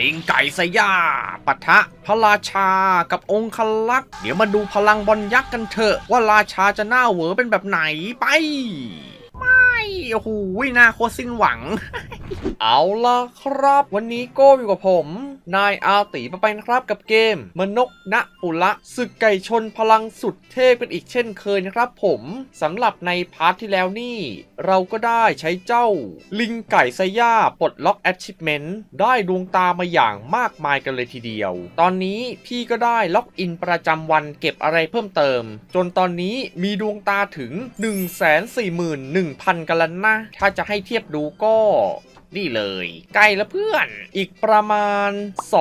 ลิงไก่สยาปะทะพระราชากับองคลักษ์เดี๋ยวมาดูพลังบอลยักษ์กันเถอะว่าราชาจะหน้าเหวอเป็นแบบไหนไป โอ้โหหน้าโคตรสิ้นหวัง เอาล่ะครับ วันนี้โก้อยู่กับผม นายอาตีมาไปนะครับกับเกม มนกณปุระศึกไก่ชนพลังสุดเทพกันอีกเช่นเคยนะครับผมสำหรับในพาร์ทที่แล้วนี่ เราก็ได้ใช้เจ้า ลิงไก่ไซย่าปลดล็อก Achievement ได้ดวงตามาอย่างมากมายกันเลยทีเดียว ตอนนี้พี่ก็ได้ล็อกอินประจำวันเก็บอะไรเพิ่มเติม จนตอนนี้มีดวงตาถึง 141,000กันแล้วนะ ถ้าจะให้เทียบดูก็นี่เลยใกล้แล้วเพื่อน อีกประมาณ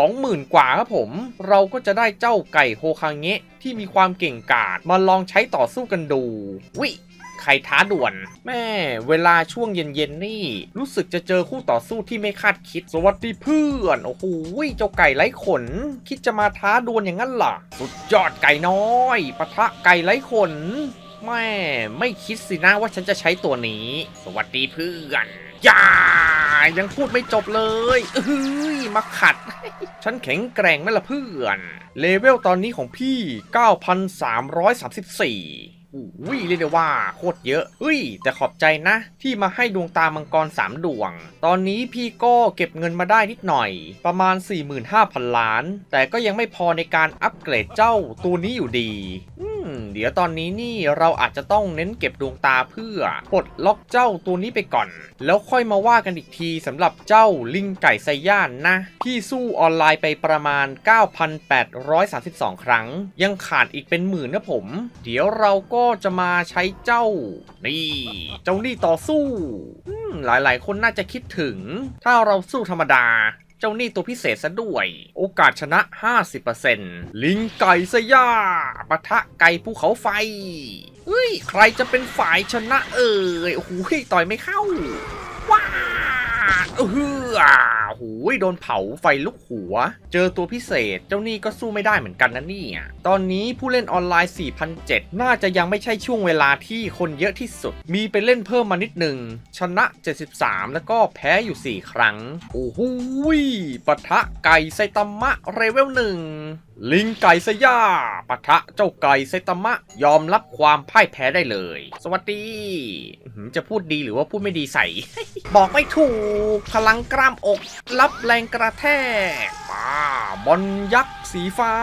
20,000 กว่าครับผม เราก็จะได้เจ้าไก่โฮคาเงะที่มีความเก่งกาจมาลองใช้ต่อสู้กันดูวิใครท้าด่วน แม่ เวลาช่วงเย็นๆนี่ รู้สึกจะเจอคู่ต่อสู้ที่ไม่คาดคิด สวัสดีเพื่อน โอ้โหเจ้าไก่ไร้ขน คิดจะมาท้าดวลอย่างนั้นหรอสุดยอดไก่น้อยปะทะไก่ไร้ขน แม่ไม่คิดสินะว่าฉันจะใช้ตัวนี้ สวัสดีเพื่อนอย่ายังพูดไม่จบเลยเอ้ยมาขัด ฉันแข็งแกร่งไหมล่ะเพื่อน เลเวลตอนนี้ของพี่ 9,334อุ้ยเรียกได้ว่าโคตรเยอะเฮ้ย แต่ขอบใจนะ ที่มาให้ดวงตามังกร 3 ดวง ตอนนี้พี่ก็เก็บเงินมาได้นิดหน่อย ประมาณ 45,000 ล้าน แต่ก็ยังไม่พอในการอัปเกรดเจ้าตัวนี้อยู่ดี อื เดี๋ยวตอนนี้นี่เราอาจจะต้องเน้นเก็บดวงตาเพื่อปลดล็อกเจ้าตัวนี้ไปก่อน แล้วค่อยมาว่ากันอีกทีสำหรับเจ้าลิงไก่ไซย่านนะพี่สู้ออนไลน์ไปประมาณ 9,832 ครั้ง ยังขาดอีกเป็นหมื่นนะผม เดี๋ยวเราก็จะมาใช้เจ้า นี่ เจ้านี่ต่อสู้หลายๆ คนน่าจะคิดถึง ถ้าเราสู้ธรรมดา เจ้านี่ตัวพิเศษซะด้วย โอกาสชนะ 50%ลิงไก่สยาปะทะไก่ภูเขาไฟเฮ้ย ใครจะเป็นฝ่ายชนะเอ่ยโอ้โหต่อยไม่เข้า ว้าเออ อ้โหโดนเผาไฟลุกหัว เจอตัวพิเศษ เจ้านี่ก็สู้ไม่ได้เหมือนกันนะเนี่ย ตอนนี้ผู้เล่นออนไลน์ 4,007 น่าจะยังไม่ใช่ช่วงเวลาที่คนเยอะที่สุด มีไปเล่นเพิ่มมานิดหนึ่ง ชนะ 73 แล้วก็แพ้อยู่ 4 ครั้ง โอ้โหปะทะไก่ไซตามะเรเวลหนึ่งลิงไก่สยาปะทะเจ้าไก่ไซตามะ ยอมรับความพ่ายแพ้ได้เลย สวัสดี จะพูดดีหรือว่าพูดไม่ดีใส่ บอกไม่ถูกพลังกล้ามอก รับแรงกระแทกป้าบอลยักษ์สีฟ้า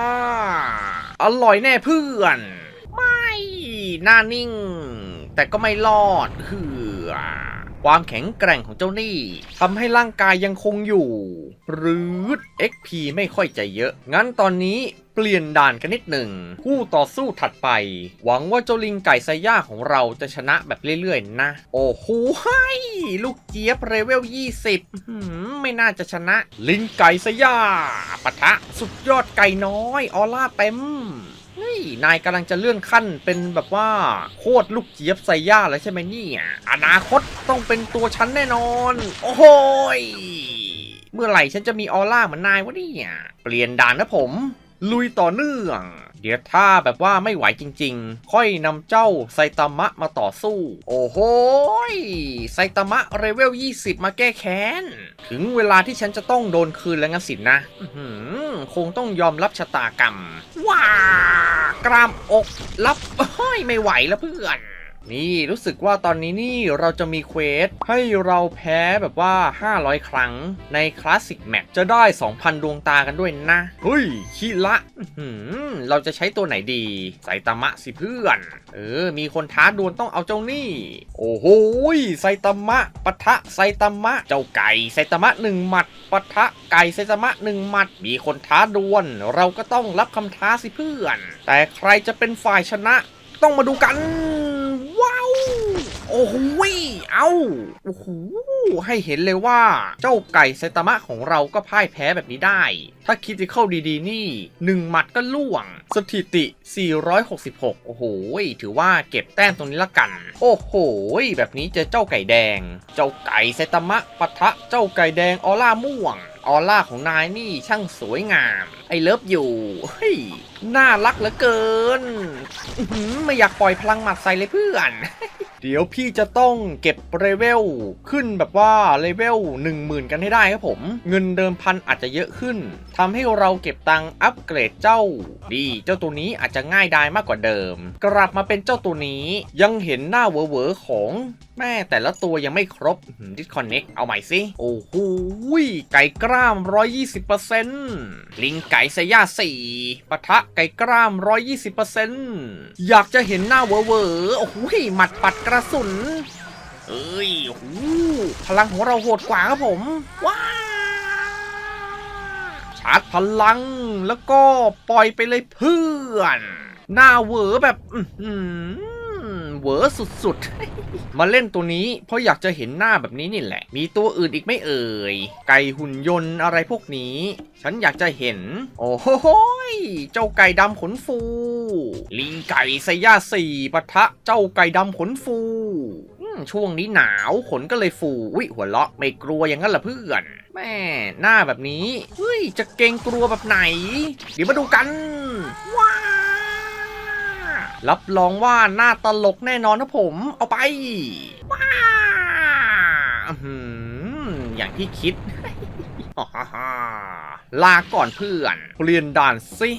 อร่อยแน่เพื่อน ไม่ หน้านิ่ง แต่ก็ไม่รอดเฮือ ความแข็งแกร่งของเจ้านี่ทำให้ร่างกายยังคงอยู่ หรือ XP ไม่ค่อยจะเยอะ งั้นตอนนี้เปลี่ยนด่านกันนิดหนึ่งคู่ต่อสู้ถัดไป หวังว่าเจ้าลิงไก่ไซย่าของเราจะชนะแบบเรื่อยๆนะ โอ้โหให้ลูกเจี๊ยบเรเวล 20 ไม่น่าจะชนะ ลิงไก่ไซย่าปะทะ สุดยอดไก่น้อย ออร่าเต็ม นายกำลังจะเลื่อนขั้นเป็นแบบว่าโคตรลูกเจี๊ยบไซย่าแล้วใช่ไหมเนี่ยอนาคตต้องเป็นตัวฉันแน่นอน โอ้โหเมื่อไหร่ฉันจะมีออร่าเหมือนนายวะเนี่ย เปลี่ยนด่านนะผม ลุยต่อเนื่อง เดี๋ยวถ้าแบบว่าไม่ไหวจริง ๆ ค่อยนำเจ้าไซตามะมาต่อสู้ โอ้โหไซตามะเรเวล 20 มาแก้แค้น ถึงเวลาที่ฉันจะต้องโดนคืนแล้วงั้นสินนะคงต้องยอมรับชะตากรรม ว้ากรามอกรับเฮ้ยไม่ไหวแล้วเพื่อน นี่รู้สึกว่าตอนนี้นี่เราจะมีเควสให้เราแพ้แบบว่า 500 ครั้งในคลาสสิกแมปจะได้ 2,000 ดวงตากันด้วยนะ เฮ้ยคิละเราจะใช้ตัวไหนดีไซตามะสิเพื่อน เออ มีคนท้าดวลต้องเอาเจ้านี่ โอ้โหไซตามะปะทะไซตามะ เจ้าไก่ไซตามะหนึ่งหมัดปะทะไก่ไซตามะหนึ่งหมัด มีคนท้าดวล เราก็ต้องรับคำท้าสิเพื่อน แต่ใครจะเป็นฝ่ายชนะ ต้องมาดูกัน โอ้โหเอาโอ้โหให้เห็นเลยว่าเจ้าไก่ไซตามะของเราก็พ่ายแพ้แบบนี้ได้ ถ้าคิดจะเข้าดีๆ นี่หนึ่งหมัดก็ล่วง สถิติ 466 โอ้โห ถือว่าเก็บแต้มตรงนี้ละกัน โอ้โห แบบนี้เจอเจ้าไก่แดง เจ้าไก่ไซตามะปะทะเจ้าไก่แดงออร่าม่วงออร่าของนายนี่ช่างสวยงาม ไอเลิฟอยู่เฮ้ยน่ารักเหลือเกิน ไม่อยากปล่อยพลังหมัดใส่เลยเพื่อน เดี๋ยวพี่จะต้องเก็บเลเวลขึ้นแบบว่าเลเวล10,000 กันให้ได้ครับผม เงินเดิมพันอาจจะเยอะขึ้นทำให้เราเก็บตังค์อัปเกรดเจ้า ดี เจ้าตัวนี้อาจจะง่ายดายมากกว่าเดิม กลับมาเป็นเจ้าตัวนี้ยังเห็นหน้าเวอๆของแม่แต่ละตัวยังไม่ครบดิสคอนเน็กเอาใหม่สิ โอ้โหไก่กล้าม 120%ลิงไก่เซย่า4ปะทะไก่กล้าม 120%อยากจะเห็นหน้าเวอร์เวอโอ้โหหมัดปัดกระสุน เอ้ยโอ้โหพลังของเราโหดกว่าครับผม ว้าชาร์จพลังแล้วก็ปล่อยไปเลยเพื่อน หน้าเวอแบบ อื้อ เวอสุดๆ มาเล่นตัวนี้เพราะอยากจะเห็นหน้าแบบนี้นี่แหละ มีตัวอื่นอีกไม่เอ่ย ไก่หุ่นยนต์อะไรพวกนี้ ฉันอยากจะเห็น โอ้โหเจ้าไก่ดำขนฟู ลิงไก่ไซย่าสี่ปะทะเจ้าไก่ดำขนฟูช่วงนี้หนาวขนก็เลยฟูอุ้ยหัวเราะไม่กลัวอย่างนั้นเหรอเพื่อน แม่หน้าแบบนี้เฮ้ยจะเกรงกลัวแบบไหน เดี๋ยวมาดูกัน รับรองว่าหน้าตลกแน่นอนนะผม เอาไปว้าอื้อย่างที่คิดลาก่อนเพื่อน เปลี่ยนด่านสิ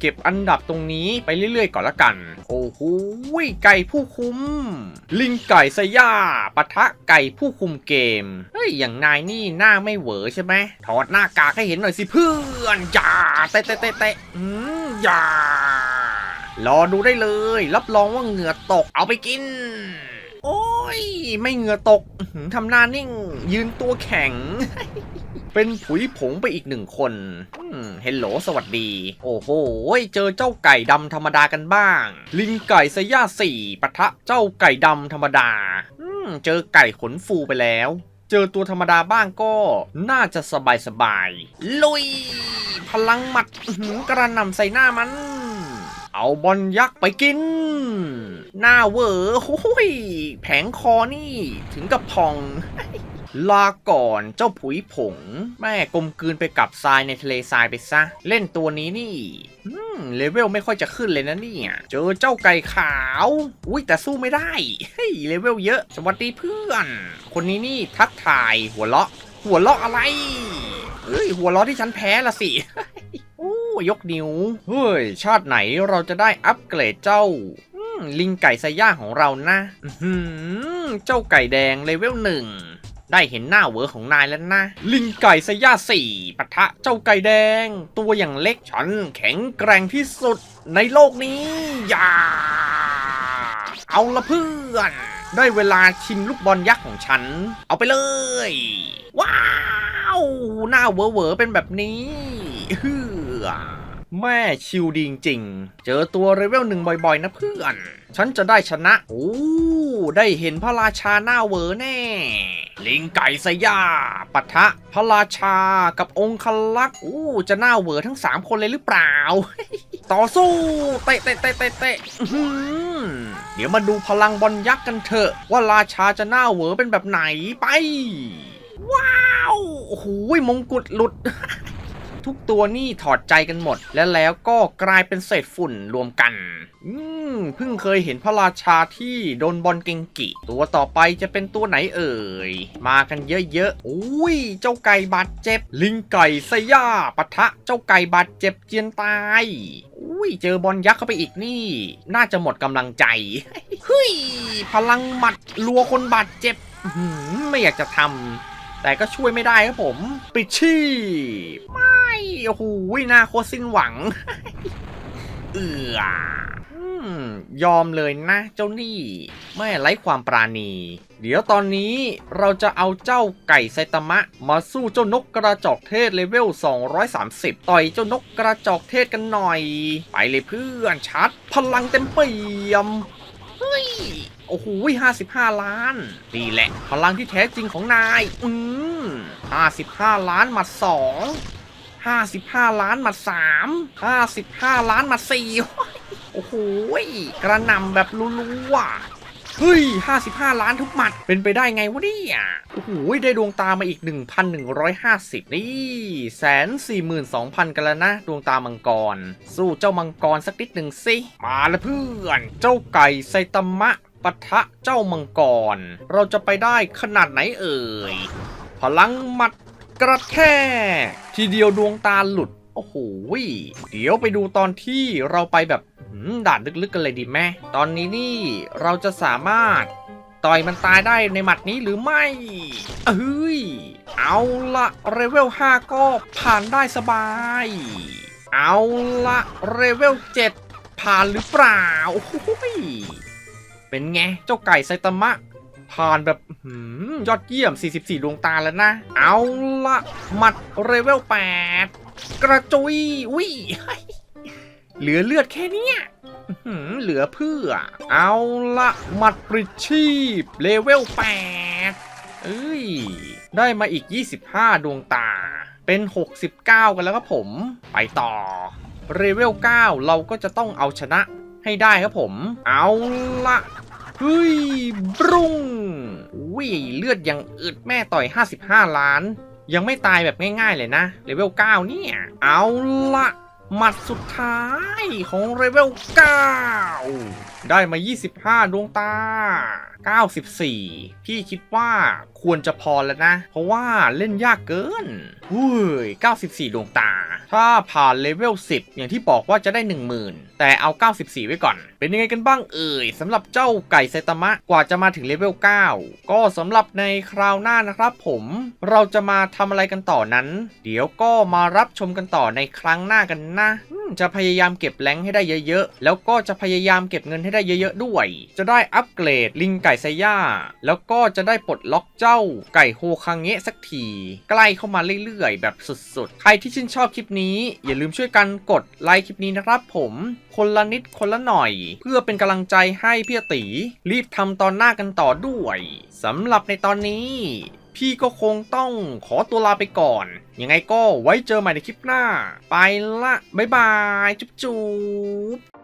เก็บอันดับตรงนี้ไปเรื่อยๆก่อนละกัน โอ้โหไก่ผู้คุม ลิงไก่สยาปะทะไก่ผู้คุมเกม เฮ้ย อย่างนายนี่หน้าไม่เหวอใช่ไหมถอดหน้ากากให้เห็นหน่อยสิเพื่อน อย่าเตะเตะเตะเตะอืมอย่า รอดูได้เลย รับรองว่าเหงื่อตกเอาไปกิน โอ้ย ไม่เหงื่อตกทำหน้านิ่ง ยืนตัวแข็ง เป็นผุยผงไปอีกหนึ่งคนเฮลโหลสวัสดี โอ้โห เจอเจ้าไก่ดำธรรมดากันบ้าง ลิงไก่สยาสี่ปะทะเจ้าไก่ดำธรรมดาเจอไก่ขนฟูไปแล้ว เจอตัวธรรมดาบ้างก็น่าจะสบายสบายลุย พลังหมัดกระหน่ำใส่หน้ามัน เอาบอลยักษ์ไปกิน หน้าเวอร์โอ้ยแผงคอนี่ถึงกับพอง ลาก่อนเจ้าผุยผง แม่กลมกลืนไปกับทรายในทะเลทรายไปซะ เล่นตัวนี้นี่อืมเลเวลไม่ค่อยจะขึ้นเลยนะเนี่ย เจอเจ้าไก่ขาว อุ้ยแต่สู้ไม่ได้ เฮ้ยเลเวลเยอะ สวัสดีเพื่อน คนนี้นี่ทักทายหัวเราะ หัวเราะอะไร เฮ้ยหัวเราะที่ฉันแพ้ละสิ ยกนิ้ว เฮ้ย ชาติไหนเราจะได้อัปเกรดเจ้าลิงไก่ไซย่าของเรานะเจ้าไก่แดงเลเวลหนึ่งได้เห็นหน้าเวอร์ของนายแล้วนะ ลิงไก่ไซย่าสี่ปะทะเจ้าไก่แดง ตัวอย่างเล็กฉันแข็งแกร่งที่สุดในโลกนี้ อย่า เอาละเพื่อน ได้เวลาชิมลูกบอลยักษ์ของฉัน เอาไปเลย ว้าว หน้าเวอร์เวอร์เป็นแบบนี้ อแม่ชิวดีจริงๆ เจอตัวเลเวลหนึ่งบ่อยๆ นะเพื่อน ฉันจะได้ชนะ โอ้ ได้เห็นพระราชาหน้าเวอร์แน่ ลิงไก่สยาปะทะ พระราชากับองค์คลักษ์โอ้จะหน้าเวอร์ทั้ง 3 คนเลยหรือเปล่า ต่อสู้ เตะเตะเตะเตะเตะเดี๋ยวมาดูพลังบอลยักษ์กันเถอะ ว่าราชาจะหน้าเวอร์เป็นแบบไหนไป ว้าว โอ้โหมงกุฎหลุด ทุกตัวนี่ถอดใจกันหมด และแล้วก็กลายเป็นเศษฝุ่นรวมกัน อืมเพิ่งเคยเห็นพระราชาที่โดนบอลเกงกิ ตัวต่อไปจะเป็นตัวไหนเอ่ย มากันเยอะๆอุ้ย เจ้าไก่บาดเจ็บ ลิงไก่สยาปะทะเจ้าไก่บาดเจ็บเจียนตายอุ้ยเจอบอลยักษ์เข้าไปอีกนี่ น่าจะหมดกำลังใจเฮ้ยพลังหมัดลัวคนบาดเจ็บไม่อยากจะทำแต่ก็ช่วยไม่ได้ครับผม ปิดชีพ โอ้โหหน้าโคตรสิ้นหวัง เอือยอมเลยนะเจ้านี่ ไม่ไร้ความปราณี เดี๋ยวตอนนี้เราจะเอาเจ้าไก่ไซตามะ มาสู้เจ้านกกระจอกเทศเลเวล 230 ต่อยเจ้านกกระจอกเทศกันหน่อย ไปเลยเพื่อนชัด พลังเต็มเปี่ยมเฮ้ยโอ้โหห้าสิบห้าล้านนี่แหละ พลังที่แท้จริงของนาย อืมห้าสิบห้าล้านหมัดสอง ห้าสิบห้าล้านหมัดสามห้าสิบห้าล้านหมัดสี่โอ้โหกระหนำแบบรัวๆเฮ้ยห้าสิบห้าล้านทุกหมัดเป็นไปได้ไงวะเนี่ยโอ้โหได้ดวงตามาอีก1,150นี่แสนสี่หมื่นสองพันกันแล้วนะ ดวงตามังกร สู้เจ้ามังกรสักนิดหนึ่งสิ มาล้วเพื่อน เจ้าไก่ไซตามะปะทะเจ้ามังกร เราจะไปได้ขนาดไหนเอ่ย พลังหมัด กระแทกทีเดียวดวงตาหลุด โอ้โหเดี๋ยวไปดูตอนที่เราไปแบบด่านลึกๆกันเลยดีไหมตอนนี้นี่เราจะสามารถต่อยมันตายได้ในหมัดนี้หรือไม่เอ้ย เอาละเรเวล 5 ก็ผ่านได้สบาย เอาละเรเวล 7 ผ่านหรือเปล่าโอ้โหเป็นไง เจ้าไก่ไซตามะ ผ่านแบบหืมยอดเยี่ยม 44 ดวงตาแล้วนะ เอาละหมัดเรเวล 8 กระจุยวิเหลือเลือดแค่นี้เหลือเพื่อ เอาละหมัดปริชีพเลเวล 8 เอ้ย ได้มาอีก 25 ดวงตา เป็น 69 กันแล้วครับผม ไปต่อเลเวล 9 เราก็จะต้องเอาชนะให้ได้ครับผม เอาละ เฮ้ยบรุงวิ่เลือดยังอึดแม่ต่อย 55 ล้าน ยังไม่ตายแบบง่ายๆเลยนะเลเวล9เนี่ย เอาละหมัดสุดท้ายของเลเวล9 ได้มา 25 ดวงตา 94 พี่คิดว่าควรจะพอแล้วนะ เพราะว่าเล่นยากเกินอุ้ย94 ดวงตา ถ้าผ่านเลเวล 10 อย่างที่บอกว่าจะได้ 10,000 แต่เอา 94 ไว้ก่อน เป็นยังไงกันบ้างเอ่ยสำหรับเจ้าไก่ไซตามะกว่าจะมาถึงเลเวล 9 ก็สำหรับในคราวหน้านะครับผมเราจะมาทำอะไรกันต่อนั้น เดี๋ยวก็มารับชมกันต่อในครั้งหน้ากันนะ จะพยายามเก็บแรงให้ได้เยอะๆ แล้วก็จะพยายามเก็บเงินให้ได้เยอะๆด้วย จะได้อัปเกรดลิงไก่ไซย่า แล้วก็จะได้ปลดล็อกเจ้าไก่โฮคังเงะสักที ใกล้เข้ามาเรื่อยๆ แบบสุดๆ ใครที่ชื่นชอบคลิปนี้ อย่าลืมช่วยกันกดไลค์คลิปนี้นะครับผมคนละนิดคนละหน่อย เพื่อเป็นกำลังใจให้พี่ตี รีบทำตอนหน้ากันต่อด้วยสำหรับในตอนนี้ พี่ก็คงต้องขอตัวลาไปก่อน ยังไงก็ไว้เจอใหม่ในคลิปหน้า ไปละ บ๊ายบาย จุ๊บจุ๊บ